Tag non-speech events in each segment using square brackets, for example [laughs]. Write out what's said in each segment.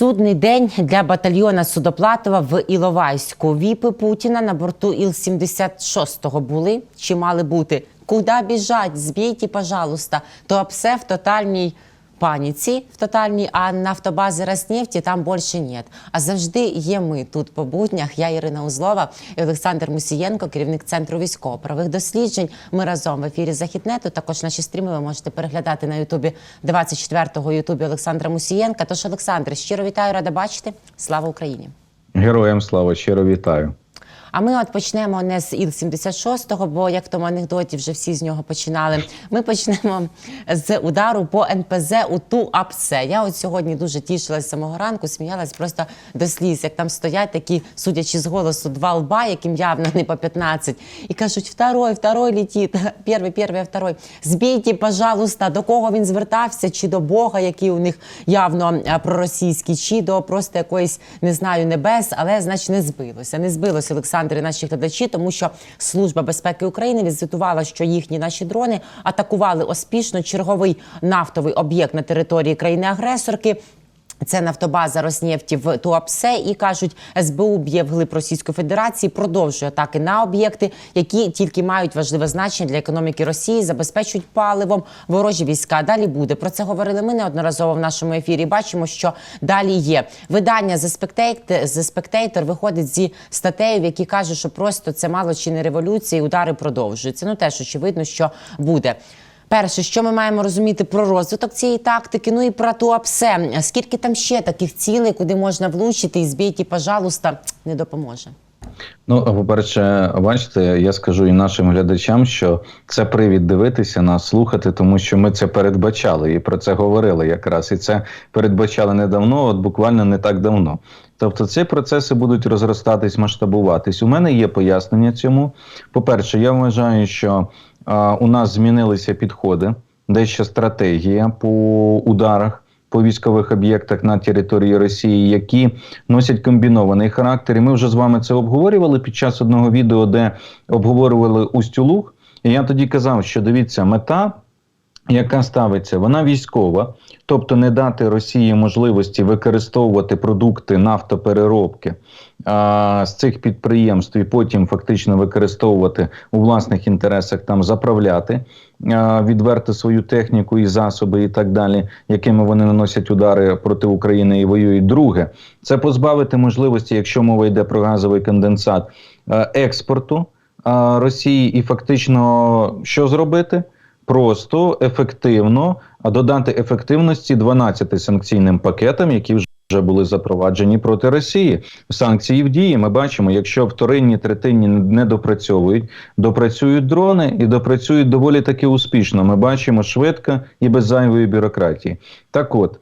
Судний день для батальйона Судоплатова в Іловайську. Віпи Путіна на борту Іл-76 були чи мали бути? Куда біжать? Збійте, пожалуйста. То все в тотальній паніці, в тотальній, а нафтобази Роснефті там більше нет. А завжди є ми тут по буднях. Я Ірина Узлова і Олександр Мусієнко, керівник центру військово-правих досліджень. Ми разом в ефірі Західнету. Також наші стріми ви можете переглядати на Ютубі 24-го Ютубі Олександра Мусієнка. Тож, Олександр, щиро вітаю, рада бачити. Слава Україні! Героям слава, щиро вітаю. А ми от почнемо не з Іл-76, бо як тому анекдоті вже всі з нього починали. Ми почнемо з удару по НПЗ у ту АПСЕ. Я от сьогодні дуже тішилась самого ранку, сміялась просто до сліз, як там стоять такі, судячи з голосу, два лба, яким явно не по 15, і кажуть, второй, второй летить, [laughs] перший, перший, второй. Збійте, пожалуйста, до кого він звертався, чи до Бога, який у них явно проросійський, чи до просто якоїсь, не знаю, небес, але значить не збилося. Не збилося, Олександр, і наші глядачі, тому що Служба безпеки України відзвітувала, що їхні наші дрони атакували успішно черговий нафтовий об'єкт на території країни-агресорки. Це нафтобаза Роснефті в Туапсе і кажуть, СБУ б'є вглиб Російської Федерації, продовжує атаки на об'єкти, які тільки мають важливе значення для економіки Росії, забезпечують паливом ворожі війська. Далі буде про це говорили ми неодноразово в нашому ефірі. Бачимо, що далі є видання The Spectator, виходить зі статтею, в якій каже, що просто це мало чи не революція, і удари продовжуються. Ну теж очевидно, що буде. Перше, що ми маємо розуміти про розвиток цієї тактики, ну і про туапсе. Скільки там ще таких цілей, куди можна влучити і збійте, пожалуйста, не допоможе. Ну, по-перше, бачите, я скажу і нашим глядачам, що це привід дивитися нас, слухати, тому що ми це передбачали і про це говорили якраз. І це передбачали недавно, от буквально не так давно. Тобто ці процеси будуть розростатись, масштабуватись. У мене є пояснення цьому. По-перше, я вважаю, що у нас змінилися підходи, дещо стратегія по ударах. По військових об'єктах на території Росії, які носять комбінований характер. І ми вже з вами це обговорювали під час одного відео, де обговорювали Устюлуг. І я тоді казав, що дивіться, мета, яка ставиться, вона військова, тобто не дати Росії можливості використовувати продукти нафтопереробки а, з цих підприємств і потім фактично використовувати у власних інтересах там заправляти, а, відверти свою техніку і засоби, і так далі, якими вони наносять удари проти України і воюють. Друге, це позбавити можливості, якщо мова йде про газовий конденсат, е, експорту а, Росії, і фактично що зробити? Просто ефективно додати ефективності 12 санкційним пакетам, які вже. Вже були запроваджені проти Росії санкції в дії. Ми бачимо, якщо вторинні третинні не допрацьовують, допрацюють дрони і допрацюють доволі таки успішно. Ми бачимо швидко і без зайвої бюрократії. Так, от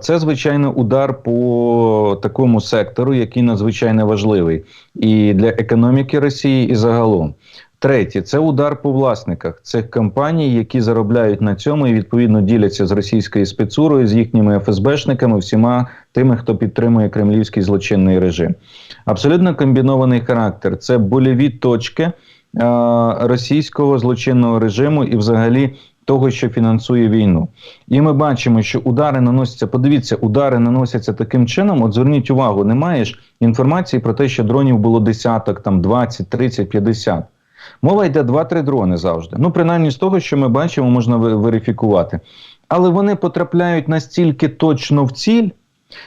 це звичайно удар по такому сектору, який надзвичайно важливий і для економіки Росії, і загалом. Третє це удар по власниках цих компаній, які заробляють на цьому і відповідно діляться з російською спецурою, з їхніми ФСБшниками, всіма тими, хто підтримує кремлівський злочинний режим. Абсолютно комбінований характер. Це больові точки е російського злочинного режиму і, взагалі. Того, що фінансує війну, і ми бачимо, що удари наносяться. Подивіться, удари наносяться таким чином. От зверніть увагу, не маєш інформації про те, що дронів було десяток, там 20, 30, 50. Мова йде 2-3 дрони завжди. Ну, принаймні з того, що ми бачимо, можна верифікувати. Але вони потрапляють настільки точно в ціль,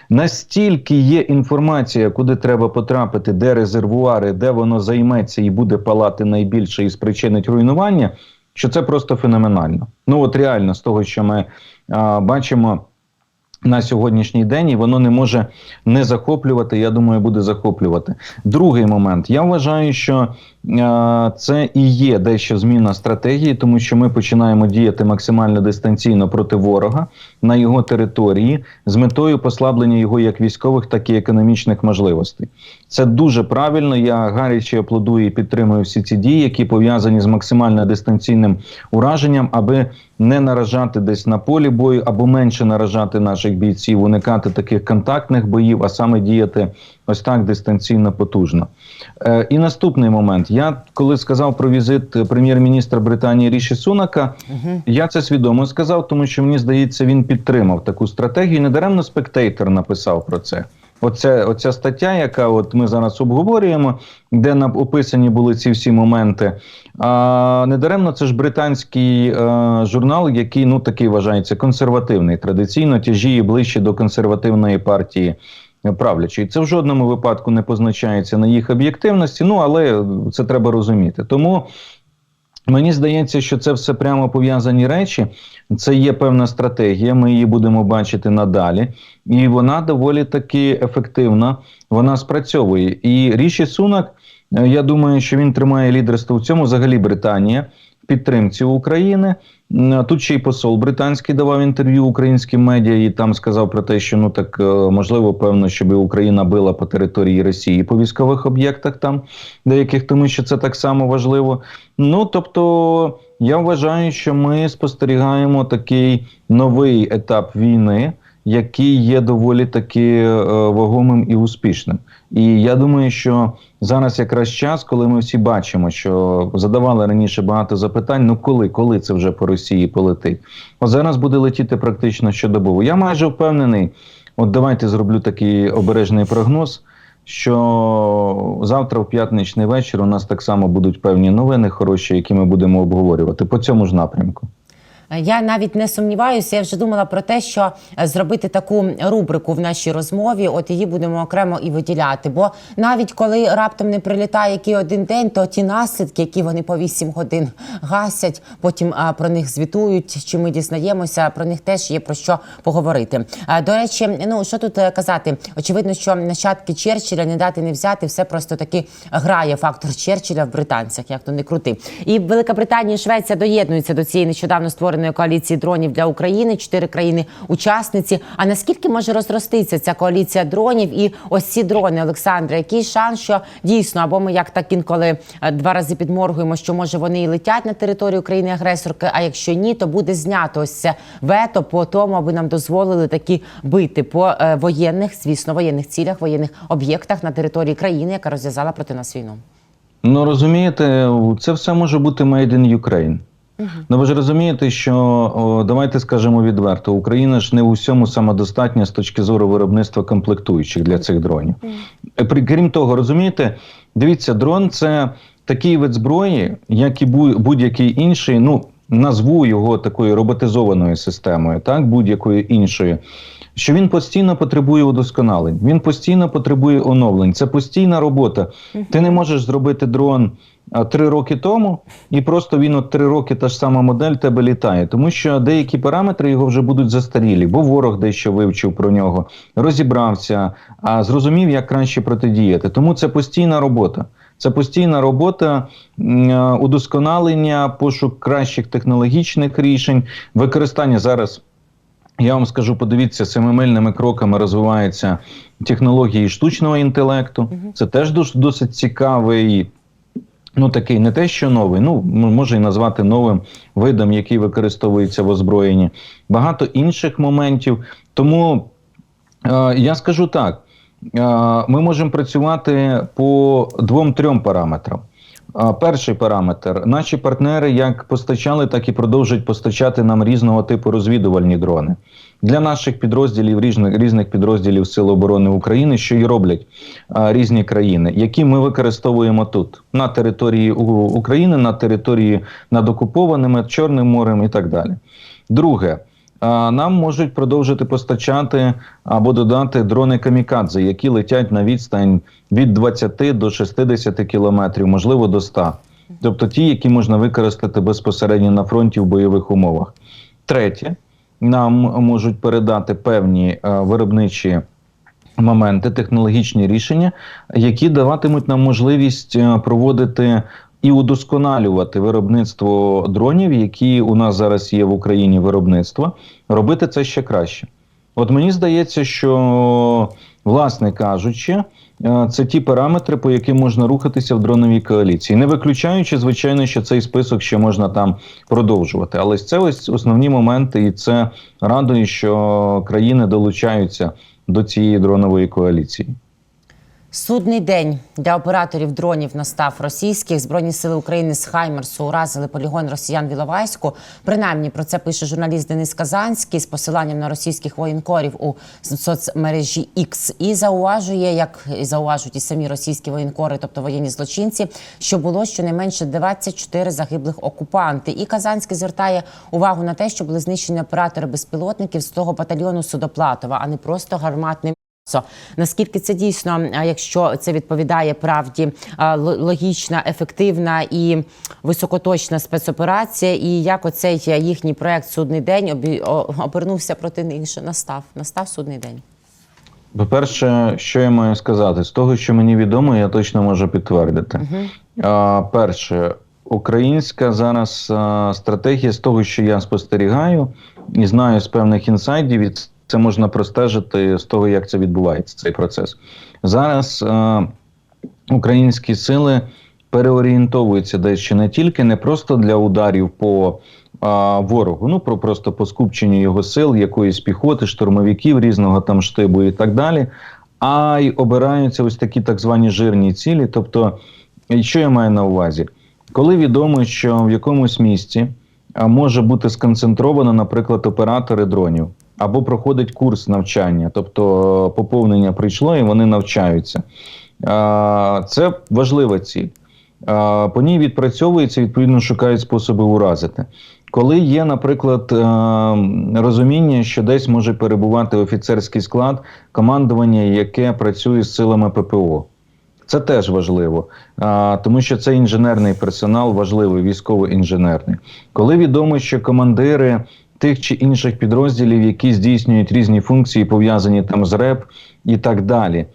настільки є інформація, куди треба потрапити, де резервуари, де воно займеться і буде палати найбільше і спричинить руйнування, що це просто феноменально. Ну от реально, з того, що ми а, бачимо. На сьогоднішній день і воно не може не захоплювати. Я думаю, буде захоплювати. Другий момент. Я вважаю, що це і є дещо зміна стратегії, тому що ми починаємо діяти максимально дистанційно проти ворога на його території з метою послаблення його як військових, так і економічних можливостей. Це дуже правильно. Я гаряче аплодую і підтримую всі ці дії, які пов'язані з максимально дистанційним ураженням, аби не наражати десь на полі бою або менше наражати наших бійців уникати таких контактних боїв, а саме діяти ось так дистанційно потужно. Е, і наступний момент. Я коли сказав про візит е, прем'єр-міністра Британії Ріші Сунака, я це свідомо сказав, тому що мені здається, він підтримав таку стратегію. Недаремно спектейтор написав про це. Оце, оця стаття, яка от ми зараз обговорюємо, де нам описані були ці всі моменти. А, недаремно це ж британський е, журнал, який ну такий вважається консервативний, традиційно тяжіє ближче до консервативної партії правлячої. Це в жодному випадку не позначається на їх об'єктивності. Ну але це треба розуміти. Тому. Мені здається, що це все прямо пов'язані речі. Це є певна стратегія. Ми її будемо бачити надалі, і вона доволі таки ефективна. Вона спрацьовує. І Ріші Сунак, е, я думаю, що він тримає лідерство в цьому. Взагалі, Британія підтримці України. Тут ще й посол британський давав інтерв'ю українським медіа і там сказав про те, що ну так е, можливо, певно, щоб Україна била по території Росії по військових об'єктах там деяких, тому що це так само важливо. Ну тобто, я вважаю, що ми спостерігаємо такий новий етап війни, який є доволі таки е, вагомим і успішним. І я думаю, що зараз якраз час, коли ми всі бачимо, що задавали раніше багато запитань: ну коли, коли це вже по Росії полетить? От зараз буде летіти практично щодобово. Я майже впевнений. От давайте зроблю такий обережний прогноз. Що завтра, в п'ятничний вечір, у нас так само будуть певні новини хороші, які ми будемо обговорювати по цьому ж напрямку. Я навіть не сумніваюся. Я вже думала про те, що е, зробити таку рубрику в нашій розмові, от її будемо окремо і виділяти. Бо навіть коли раптом не прилітає який один день, то ті наслідки, які вони по 8 годин гасять, потім про них звітують. Чи ми дізнаємося, про них теж є про що поговорити. До речі, ну що тут е, казати? Очевидно, що нащадки Черчилля не дати не взяти, все просто таки грає фактор Черчилля в британцях, як то не крути. І Велика Британія і Швеція доєднуються до цієї нещодавно створеної коаліції дронів для України. Чотири країни-учасниці. А наскільки може розроститися ця коаліція дронів? І ось ці дрони, Олександре, який шанс, що дійсно або ми як так інколи е, два рази підморгуємо, що може вони і летять на територію країни-агресорки. А якщо ні, то буде знято ось це вето по тому, аби нам дозволили такі бити по е, воєнних, звісно, воєнних цілях, воєнних об'єктах на території країни, яка розв'язала проти нас війну. Ну розумієте, це все може бути made in Ukraine. Ну ви ж розумієте, що о, давайте скажемо відверто, Україна ж не у всьому самодостатня з точки зору виробництва комплектуючих для цих дронів. При- Крім того, розумієте, дивіться, дрон це такий вид зброї, як і будь-який інший. Ну назву його такою роботизованою системою, так будь-якою іншою. Що він постійно потребує удосконалень, він постійно потребує оновлень. Це постійна робота. Ти не можеш зробити дрон три роки тому, і просто він от три роки та ж сама модель тебе літає, тому що деякі параметри його вже будуть застарілі, бо ворог дещо вивчив про нього, розібрався, а зрозумів, як краще протидіяти. Тому це постійна робота. Це постійна робота е, удосконалення, пошук кращих технологічних рішень, використання зараз. Я вам скажу, подивіться, семимильними кроками розвиваються технології штучного інтелекту. Це теж досить цікавий, ну такий не те, що новий, ну може і назвати новим видом, який використовується в озброєнні. Багато інших моментів. Тому е, я скажу так: е, ми можемо працювати по двом-трьом параметрам. Перший параметр: наші партнери як постачали, так і продовжують постачати нам різного типу розвідувальні дрони для наших підрозділів різних різних підрозділів Сил оборони України, що і роблять а, різні країни, які ми використовуємо тут на території України, на території над окупованими Чорним морем і так далі. Друге. Нам можуть продовжити постачати або додати дрони камікадзе, які летять на відстань від 20 до 60 кілометрів, можливо, до 100. Тобто ті, які можна використати безпосередньо на фронті в бойових умовах. Третє, нам можуть передати певні е, виробничі моменти, технологічні рішення, які даватимуть нам можливість е, проводити і удосконалювати виробництво дронів, які у нас зараз є в Україні виробництво, робити це ще краще. От мені здається, що, власне кажучи, е, це ті параметри, по яким можна рухатися в дроновій коаліції, не виключаючи, звичайно, що цей список ще можна там продовжувати. Але це ось основні моменти, і це радує, що країни долучаються до цієї дронової коаліції. Судний день для операторів дронів настав російських. Збройні сили України з Хаймерсу уразили полігон росіян в Іловайську. Принаймні про це пише журналіст Денис Казанський з посиланням на російських воєнкорів у соцмережі X. і зауважує, як зауважують і самі російські воєнкори, тобто воєнні злочинці, що було щонайменше 24 загиблих окупанти. І Казанський звертає увагу на те, що були знищені оператори безпілотників з того батальйону Судоплатова, а не просто гарматним. Со, Наскільки це дійсно, якщо це відповідає правді, логічна, ефективна і високоточна спецоперація, і як оцей їхній проект судний день обі- обернувся проти них, що настав настав судний день. По-перше, що я маю сказати? З того, що мені відомо, я точно можу підтвердити. А, перше, українська зараз стратегія з того, що я спостерігаю і знаю з певних інсайдів, і це можна простежити з того, як це відбувається, цей процес. Зараз а, українські сили переорієнтовуються дещо не тільки не просто для ударів по а, ворогу, ну про просто по скупченню його сил, якоїсь піхоти, штурмовиків різного там штибу і так далі. А й обираються ось такі так звані жирні цілі. Тобто, що я маю на увазі? Коли відомо, що в якомусь місці може бути сконцентровано, наприклад, оператори дронів, або проходить курс навчання, тобто е, поповнення прийшло і вони навчаються. Це важлива ціль. По ній відпрацьовується, відповідно, шукають способи уразити. Коли є, наприклад, е, розуміння, що десь може перебувати офіцерський склад командування, яке працює з силами ППО. Це теж важливо, тому що це інженерний персонал, важливий військово-інженерний. Коли відомо, що командири тих чи інших підрозділів, які здійснюють різні функції, пов'язані там з РЕП і так далі,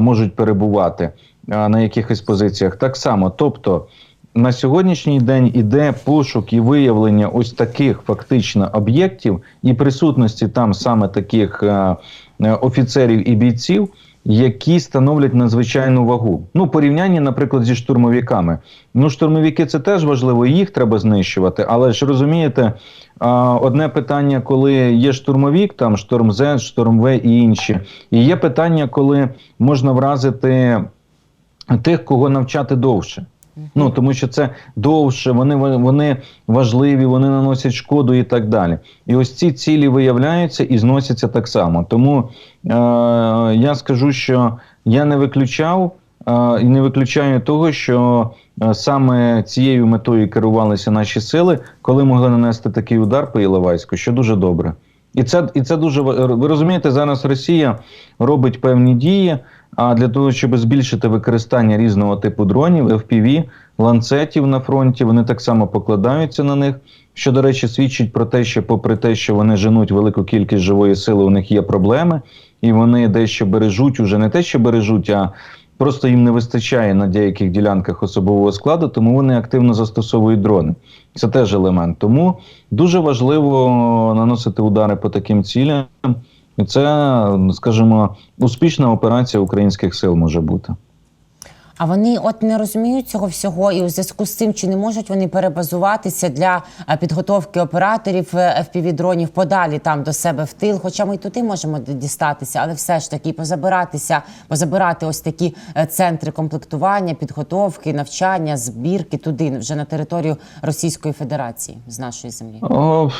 можуть перебувати на якихось позиціях, так само. Тобто на сьогоднішній день іде пошук і виявлення ось таких фактично об'єктів і присутності там саме таких е, офіцерів і бійців, які становлять надзвичайну вагу. Ну, порівняння, наприклад, зі штурмовиками. Ну, штурмовики це теж важливо, їх треба знищувати. Але ж розумієте, одне питання, коли є штурмовік, там шторм З, шторм В і інші. І є питання, коли можна вразити тих, кого навчати довше. Ну тому що це довше, вони вони важливі, вони наносять шкоду і так далі. І ось ці цілі виявляються і зносяться так само. Тому е, я скажу, що я не виключав е, і не виключаю того, що е, саме цією метою керувалися наші сили, коли могли нанести такий удар по Іловайську, що дуже добре. І це і це дуже ви розумієте, зараз Росія робить певні дії. А для того, щоб збільшити використання різного типу дронів, FPV, ланцетів на фронті, вони так само покладаються на них. Що, до речі, свідчить про те, що, попри те, що вони женуть велику кількість живої сили, у них є проблеми, і вони дещо бережуть, уже не те, що бережуть, а просто їм не вистачає на деяких ділянках особового складу, тому вони активно застосовують дрони. Це теж елемент. Тому дуже важливо наносити удари по таким цілям. І це, скажімо, успішна операція українських сил може бути. А вони от не розуміють цього всього, і у зв'язку з цим чи не можуть вони перебазуватися для е, підготовки операторів е, FPV-дронів подалі там до себе в тил. Хоча ми й туди можемо дістатися, але все ж таки позабиратися, позабирати ось такі е, центри комплектування, підготовки, навчання, збірки туди, вже на територію Російської Федерації з нашої землі. О,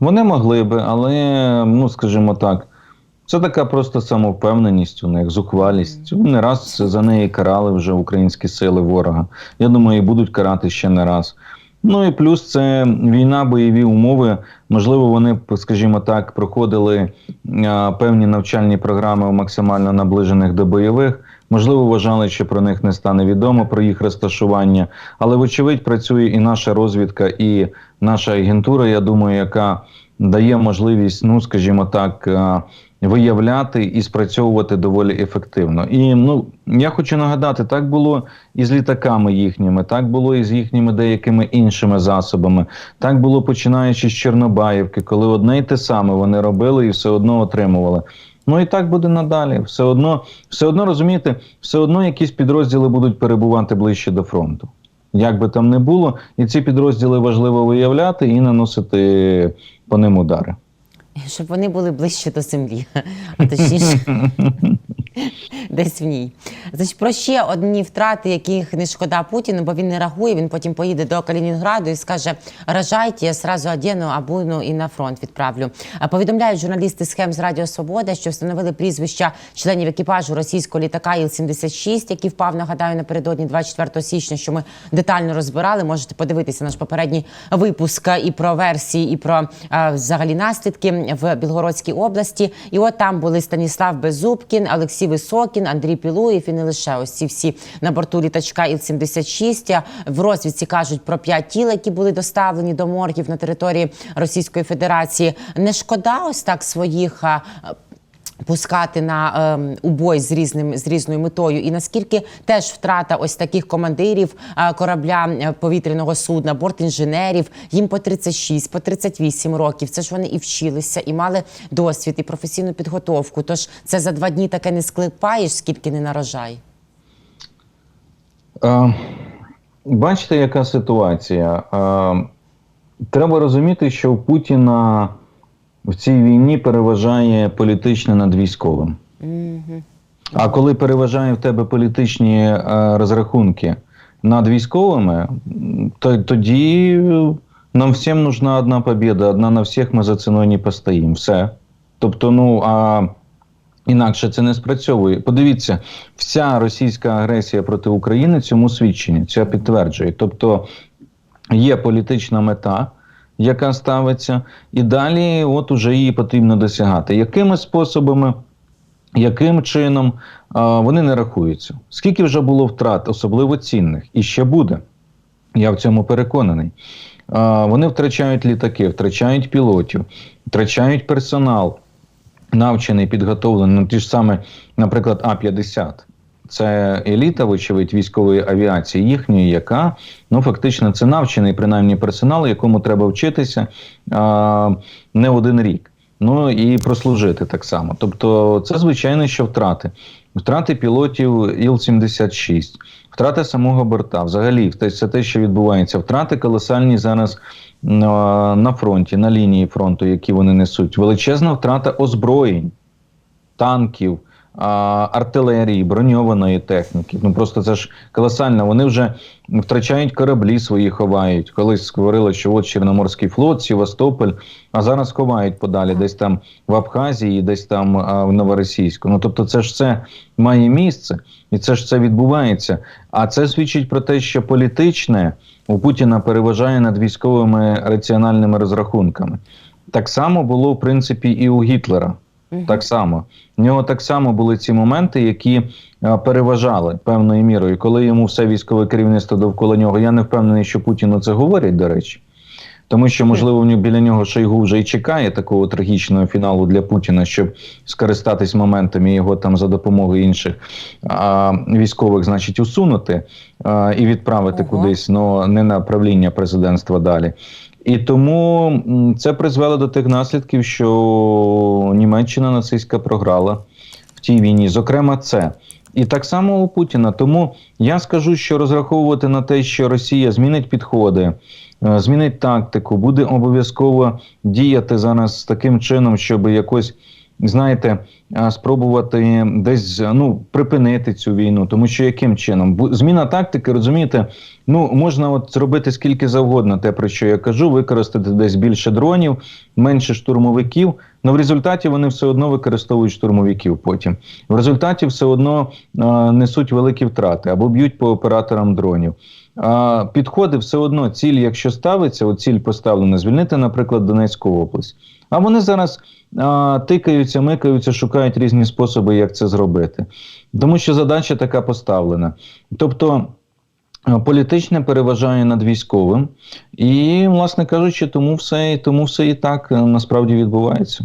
вони могли би, але, ну скажімо так, це така просто самовпевненість у них, зухвалість. Не раз за неї карали вже українські сили ворога. Я думаю, і будуть карати ще не раз. Ну і плюс це війна, бойові умови. Можливо, вони, скажімо так, проходили а, певні навчальні програми у максимально наближених до бойових. Можливо, вважали, що про них не стане відомо, про їх розташування. Але, вочевидь, працює і наша розвідка, і наша агентура, я думаю, яка дає можливість, ну скажімо так, а, виявляти і спрацьовувати доволі ефективно. І ну я хочу нагадати, так було і з літаками їхніми, так було і з їхніми деякими іншими засобами. Так було починаючи з Чорнобаївки, коли одне й те саме вони робили і все одно отримували. Ну і так буде надалі. Все одно, все одно розумієте, все одно якісь підрозділи будуть перебувати ближче до фронту. Як би там не було, і ці підрозділи важливо виявляти і наносити по ним удари. Щоб вони були ближче до землі, а точніше [laughs] десь в ній. Значить, про ще одні втрати, яких не шкода Путіну, бо він не рахує. Він потім поїде до Калінінграду і скаже: рожайте, я сразу одену, обуну і на фронт відправлю. Повідомляють журналісти схем з Радіо Свобода, що встановили прізвища членів екіпажу російського літака Іл-76, який впав, нагадаю, напередодні 24 січня, що ми детально розбирали. Можете подивитися наш попередній випуск і про версії, і про а, взагалі наслідки в Білгородській області. І от там були Станіслав Беззубкін, Олексій Високін, Андрій Пілуєв і не лише ось ці всі на борту літачка Іл-76. В розвідці кажуть про п'ять тіл, які були доставлені до моргів на території Російської Федерації. Не шкода ось так своїх. Пускати на е, убой з різним з різною метою, і наскільки теж втрата ось таких командирів е, корабля е, повітряного судна, бортінженерів, їм по 36, по 38 років. Це ж вони і вчилися, і мали досвід, і професійну підготовку. Тож це за два дні таке не склепаєш, скільки не нарожай. Е, бачите, яка ситуація? Е, треба розуміти, що у Путіна в цій війні переважає політичне над військовим. А коли переважає в тебе політичні е, розрахунки над військовими, то тоді нам всім нужна одна побіда, одна на всіх ми за ціною не постоїмо. Все. Тобто, ну а інакше це не спрацьовує. Подивіться, вся російська агресія проти України цьому свідчення, це підтверджує. Тобто є політична мета. Яка ставиться, і далі, от уже її потрібно досягати. Якими способами, яким чином вони не рахуються? Скільки вже було втрат, особливо цінних, і ще буде. Я в цьому переконаний. Вони втрачають літаки, втрачають пілотів, втрачають персонал, навчений, підготовлений, ну ті ж саме, наприклад, А-50. Це еліта, вочевидь, військової авіації їхньої, яка ну фактично це навчений принаймні персонал, якому треба вчитися а, не один рік. Ну і прослужити так само. Тобто, це звичайно, що втрати. Втрати пілотів Іл-76, втрати самого борта. Взагалі, це те, що відбувається. Втрати колосальні зараз на, фронті, на лінії фронту, які вони несуть. Величезна втрата озброєнь, танків артилерії, броньованої техніки. Ну просто це ж колосально. Вони вже втрачають кораблі свої, ховають. Колись говорили, що от Чорноморський флот, Севастополь, а зараз ховають подалі, десь там в Абхазії, десь там в Новоросійську. Ну тобто, це ж це має місце, і це ж це відбувається. А це свідчить про те, що політичне у Путіна переважає над військовими раціональними розрахунками. Так само було в принципі і у Гітлера. Так само в нього так само були ці моменти, які а, переважали певною мірою, коли йому все військове керівництво довкола нього. Я не впевнений, що Путіну це говорять, до речі, тому що можливо біля нього Шойгу вже й чекає такого трагічного фіналу для Путіна, щоб скористатись моментами його там за допомогою інших а, військових, значить, усунути а, і відправити Ого. кудись, но не на правління президентства далі. І тому це призвело до тих наслідків, що Німеччина нацистська програла в тій війні. Зокрема, це. І так само у Путіна. Тому я скажу, що розраховувати на те, що Росія змінить підходи, е, змінить тактику, буде обов'язково діяти зараз таким чином, щоб якось. Знаєте, спробувати десь ну припинити цю війну, тому що яким чином зміна тактики, розумієте, ну можна от зробити скільки завгодно, те про що я кажу, використати десь більше дронів, менше штурмовиків. але в результаті вони все одно використовують штурмовиків. Потім в результаті все одно а, несуть великі втрати або б'ють по операторам дронів. Підходи все одно ціль, якщо ставиться, от ціль поставлена, звільнити, наприклад, Донецьку область. А вони зараз а, тикаються, микаються, шукають різні способи, як це зробити. Тому що задача така поставлена. Тобто. Політичне переважає над військовим, і, власне кажучи, тому все, тому все і так е, насправді відбувається.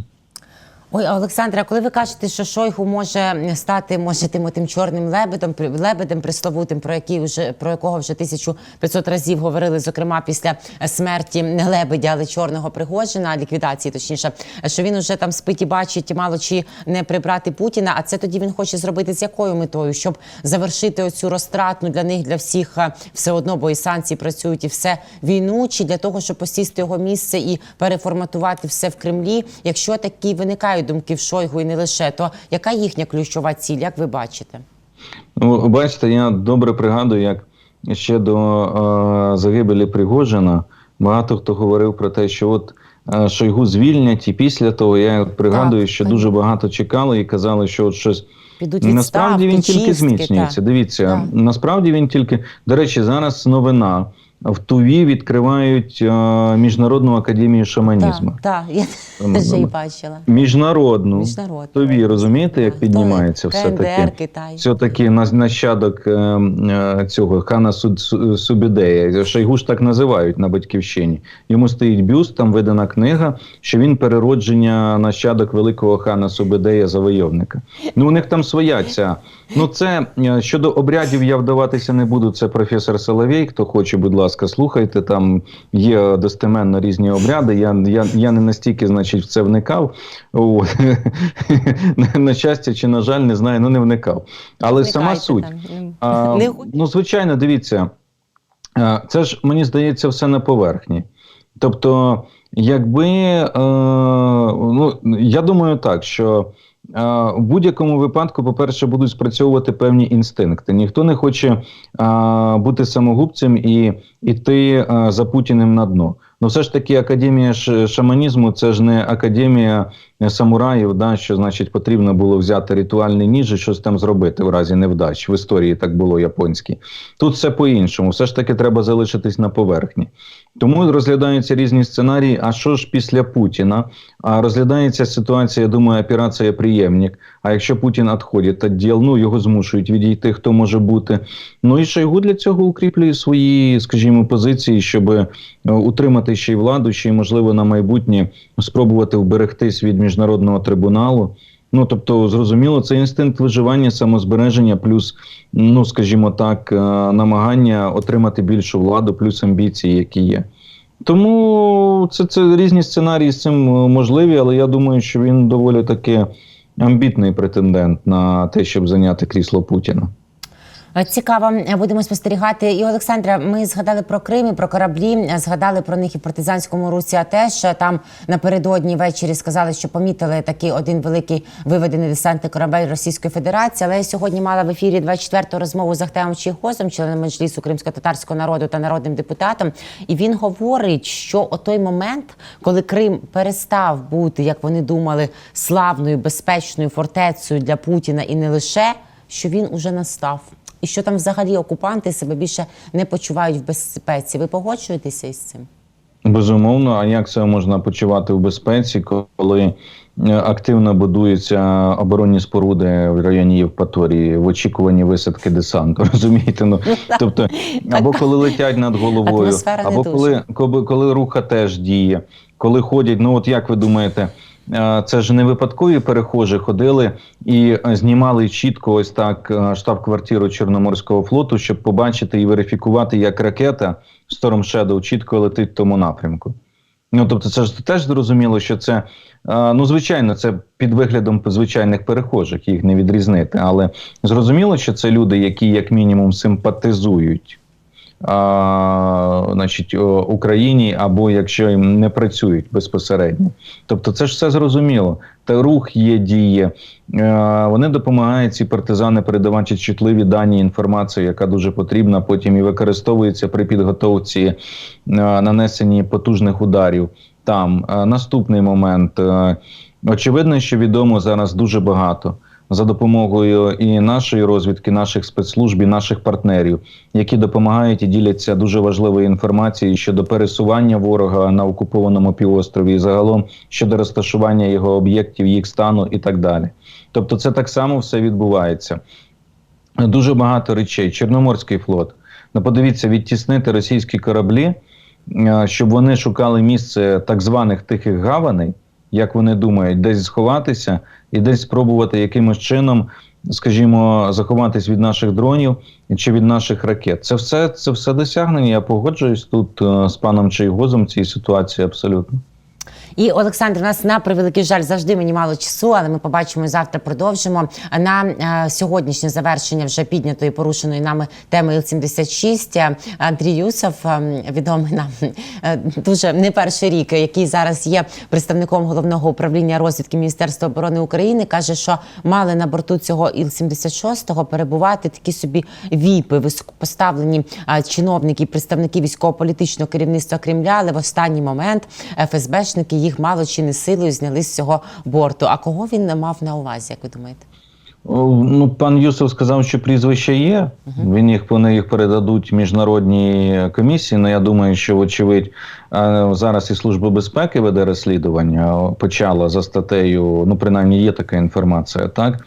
Ой, Олександра, коли ви кажете, що Шойгу може стати може тим тим чорним лебедом, лебедем присловутим, про який вже про якого вже 1500 разів говорили, зокрема після смерті не лебедя, але чорного Пригожина, ліквідації, точніше, що він уже там спить і бачить мало чи не прибрати Путіна. А це тоді він хоче зробити з якою метою, щоб завершити оцю розтратну для них, для всіх все одно, бо і санкції працюють, і все війну, чи для того, щоб посісти його місце і переформатувати все в Кремлі. Якщо такі виникають думки в Шойгу і не лише, то яка їхня ключова ціль, як ви бачите? Ну, бачите, я добре пригадую, як ще до е, загибелі Пригожина багато хто говорив про те, що от е, Шойгу звільнять, і після того я пригадую, Так, що так. дуже багато чекали і казали, що от щось. Підуть Насправді він відставки, тільки чистки, зміцнюється. так. Дивіться, Так. насправді він тільки до речі, зараз новина в Туві відкривають е, міжнародну академію шаманізму. Так, так, я її ем, [laughs] бачила. Міжнародну Міжнародну. Туві, розумієте, як піднімається все таки. Все таки нащадок е, е, цього хана Су- Су- Субідея. Шойгу ж так називають на батьківщині. Йому стоїть бюст, там видана книга, що він переродження нащадок великого хана Субідея завойовника. Ну, у них там своя ця. Ну, це е, щодо обрядів я вдаватися не буду. Це професор Соловей. Хто хоче, будь ласка, слухайте. Там є достеменно різні обряди. Я, я, я не настільки, значить, в це вникав. От. [laughs] на щастя чи на жаль, не знаю, ну не вникав. Але сама суть. там. А, [laughs] ну, звичайно, дивіться, це ж мені здається все на поверхні. Тобто, якби е, ну, я думаю так, що в будь-якому випадку, по-перше, будуть спрацьовувати певні інстинкти. Ніхто не хоче е, бути самогубцем і йти за Путіним на дно. Ну, все ж таки, академія шаманізму це ж не академія е, самураїв, да, що значить потрібно було взяти ритуальний ніж і щось там зробити в разі невдач. В історії так було японській. Тут все по-іншому. Все ж таки треба залишитись на поверхні. Тому розглядаються різні сценарії. А що ж після Путіна? А розглядається ситуація, я думаю, операція «Приємник». А якщо Путін відходить, то діл, ну його змушують відійти, хто може бути. Ну і Шойгу для цього укріплює свої, скажімо, позиції, щоб е, утримати ще й владу, ще й можливо на майбутнє спробувати вберегтись від міжнародного трибуналу. Ну тобто, зрозуміло, це інстинкт виживання, самозбереження, плюс, ну скажімо так, е, намагання отримати більшу владу, плюс амбіції, які є. Тому це, це різні сценарії з цим е, можливі, але я думаю, що він доволі таки амбітний претендент на те, щоб зайняти крісло Путіна. Цікаво, будемо спостерігати. І Олександра, ми згадали про Крим, і про кораблі, згадали про них і партизанському русі. А теж там напередодні ввечері сказали, що помітили такий один великий виведений десантний корабель Російської Федерації. Але я сьогодні мала в ефірі 24-ту розмову з Ахтемом Чігозом, членом меджлісу кримсько-татарського народу та народним депутатом. І він говорить, що о той момент, коли Крим перестав бути, як вони думали, славною безпечною фортецею для Путіна і не лише, що він уже настав. І що там взагалі окупанти себе більше не почувають в безпеці. Ви погоджуєтеся із цим? Безумовно, а як це можна почувати в безпеці, коли е, активно будуються оборонні споруди в районі Євпаторії в очікуванні висадки десанту? [laughs] Розумієте? Ну тобто, або коли летять над головою, або коли, коли, коли руха теж діє, коли ходять. Ну от як ви думаєте? Це ж не випадкові перехожі ходили і е, знімали чітко ось так е, штаб-квартиру Чорноморського флоту, щоб побачити і верифікувати, як ракета Storm Shadow чітко летить в тому напрямку. Ну тобто, це ж теж зрозуміло, що це е, ну звичайно, це під виглядом звичайних перехожих, їх не відрізнити. Але зрозуміло, що це люди, які як мінімум симпатизують. А, значить, Україні або якщо їм не працюють безпосередньо, тобто це ж все зрозуміло. Та рух є, діє. Е, вони допомагають ці партизани передавати чутливі дані інформацію, яка дуже потрібна, потім і використовується при підготовці е, нанесенні потужних ударів. Там Е, наступний момент. Е, очевидно, що відомо зараз дуже багато за допомогою і нашої розвідки, наших спецслужб, і наших партнерів, які допомагають і діляться дуже важливою інформацією щодо пересування ворога на окупованому півострові, і загалом щодо розташування його об'єктів, їх стану і так далі. Тобто, це так само все відбувається. Дуже багато речей. Чорноморський флот. Ну, подивіться, відтіснити російські кораблі, е, щоб вони шукали місце так званих тихих гаваней. як вони думають, десь сховатися і десь спробувати якимось чином, скажімо, заховатись від наших дронів чи від наших ракет. Це все це все досягнення. Я погоджуюсь тут е, з паном Чайгозом в цій ситуації абсолютно. І Олександр, у нас на превеликий жаль завжди мені мало часу, але ми побачимо і завтра. Продовжимо на е, сьогоднішнє завершення вже піднятої порушеної нами теми Іл-76. Е, Андрій Юсов, е, відомий нам е, дуже не перший рік, який зараз є представником головного управління розвідки Міністерства оборони України, каже, що мали на борту цього Іл-76 перебувати такі собі віпи, високопоставлені е, чиновники, представники військово-політичного керівництва Кремля, але в останній момент ФСБшники їх мало чи не силою зняли з цього борту. А кого він не мав на увазі, як ви думаєте? Ну, пан Юсов сказав, що прізвища є. Він їх вони їх передадуть міжнародній комісії. Ну я думаю, що вочевидь зараз і служба безпеки веде розслідування. Почала за статтею. Ну, принаймні, є така інформація, так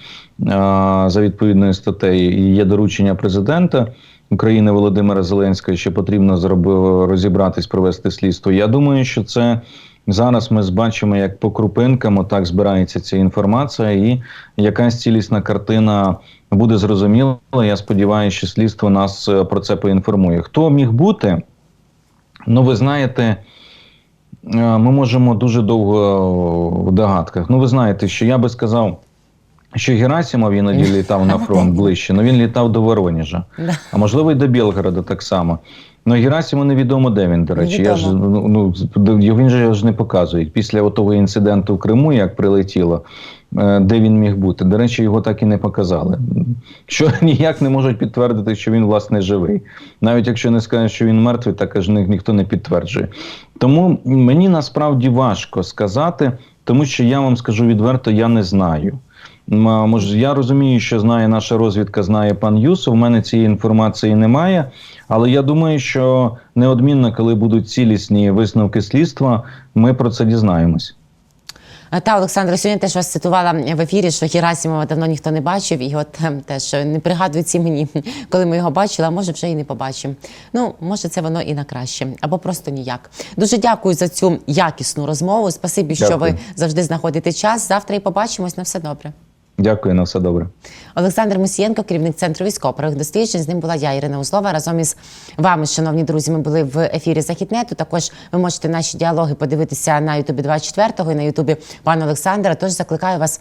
за відповідною статтею. І є доручення президента України Володимира Зеленського, що потрібно зробити розібратись, провести слідство. Я думаю, що це. Зараз ми бачимо, як по крупинкам отак збирається ця інформація, і якась цілісна картина буде зрозуміла. Я сподіваюся, що слідство нас е, про це поінформує. Хто міг бути? Ну, ви знаєте, е, ми можемо дуже довго в догадках. Ну, ви знаєте, що я би сказав, що Герасимов іноді [laughs] літав на фронт ближче, але він літав до Воронежа, а можливо, і до Білгорода так само. Ну, Герасиму невідомо, де він, до речі. Я ж, ну, ну, він же ж не показують. Після того інциденту в Криму, як прилетіло, е, де він міг бути. До речі, його так і не показали. Що [laughs] ніяк не можуть підтвердити, що він, власне, живий. Навіть якщо не скажуть, що він мертвий, так аж ні- ніхто не підтверджує. Тому мені насправді важко сказати, тому що я вам скажу відверто, я не знаю. Може, я розумію, що знає наша розвідка, знає пан Юсов. У мене цієї інформації немає. Але я думаю, що неодмінно, коли будуть цілісні висновки слідства, ми про це дізнаємось. Е, Та Олександра, сьогодні теж вас цитувала в ефірі, що Герасимова давно ніхто не бачив, і от ем, теж не пригадують ці мені, [laughs] коли ми його бачили, а може вже і не побачимо. Ну, може, це воно і на краще, або просто ніяк. Дуже дякую за цю якісну розмову. Спасибі, що Дякую. ви завжди знаходите час. Завтра і побачимось. На все добре. Дякую на все добре. Олександр Мусієнко, керівник центру військових досліджень. З ним була я, Ірина Узлова. Разом із вами, шановні друзі, ми були в ефірі Західнету. Також ви можете наші діалоги подивитися на Ютубі 24 і на Ютубі пана Олександра. Тож закликаю вас.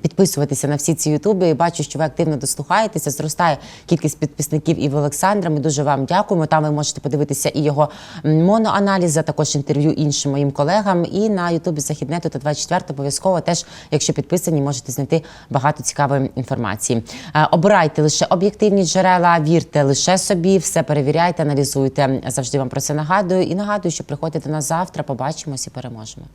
Підписуватися на всі ці ютуби. І Бачу, що ви активно дослухаєтеся. Зростає кількість підписників і в Олександра. Ми дуже вам дякуємо. Там ви можете подивитися і його моноаналіз, а також інтерв'ю іншим моїм колегам. І на Ютубі Західнету та 24 обов'язково теж, якщо підписані, можете знайти багато цікавої інформації. Е, Обирайте лише об'єктивні джерела, вірте лише собі, все перевіряйте, аналізуйте. Завжди вам про це нагадую. І нагадую, що приходьте до нас завтра. Побачимось і переможемо.